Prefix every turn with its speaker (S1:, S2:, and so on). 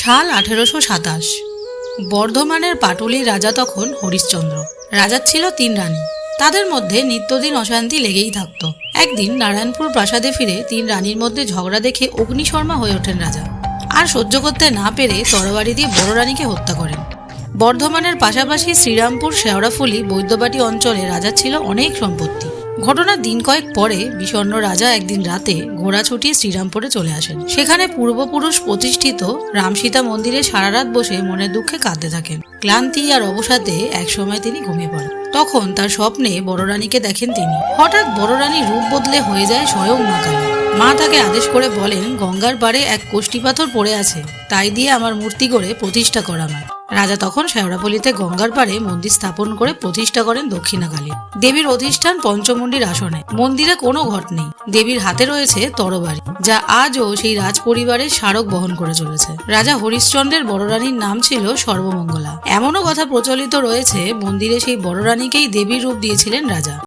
S1: সাল আঠেরোশো সাতাশ। বর্ধমানের পাটুলির রাজা তখন হরিশ্চন্দ্র। রাজার ছিল তিন রানী। তাদের মধ্যে নিত্যদিন অশান্তি লেগেই থাকত। একদিন নারায়ণপুর প্রাসাদে ফিরে তিন রানীর মধ্যে ঝগড়া দেখে অগ্নিশর্মা হয়ে ওঠেন রাজা। আর সহ্য করতে না পেরে তরবারি দিয়ে বড় রানীকে হত্যা করেন। বর্ধমানের পাশাপাশি শ্রীরামপুর শেওড়াফুলি বৈদ্যবাটি অঞ্চলে রাজার ছিল অনেক সম্পত্তি। ঘটনার দিন কয়েক পরে বিষণ্ণ রাজা একদিন রাতে ঘোড়া ছুটিয়ে শ্রীরামপুরে চলে আসেন। সেখানে পূর্বপুরুষ প্রতিষ্ঠিত রামসীতা মন্দিরে সারা রাত বসে মনের দুঃখে কাঁদতে থাকেন। ক্লান্তি আর অবসাদে একসময় তিনি ঘুমিয়ে পড়েন। তখন তার স্বপ্নে বড় রানীকে দেখেন তিনি। হঠাৎ বড় রানী রূপ বদলে হয়ে যায় স্বয়ং মা কালী। মা তাকে আদেশ করে বলেন, গঙ্গার পাড়ে এক কোষ্টি পাথর পড়ে আছে। তাই দিয়ে আমার মূর্তি করে প্রতিষ্ঠা করা হয় রাজা তখন শেওড়াপল্লিতে গঙ্গার পাড়ে মন্দির স্থাপন করে প্রতিষ্ঠা করেন দক্ষিণাকালী। দেবীর অধিষ্ঠান পঞ্চমন্ডির আসনে। মন্দিরে কোনো ঘট নেই। দেবীর হাতে রয়েছে তরবারি, যা আজও সেই রাজ পরিবারের স্মারক বহন করে চলেছে। রাজা হরিশ্চন্দ্রের বড় রানীর নাম ছিল সর্বমঙ্গলা। এমনও কথা প্রচলিত রয়েছে, মন্দিরে সেই বড় রানীকেই দেবীর রূপ দিয়েছিলেন রাজা।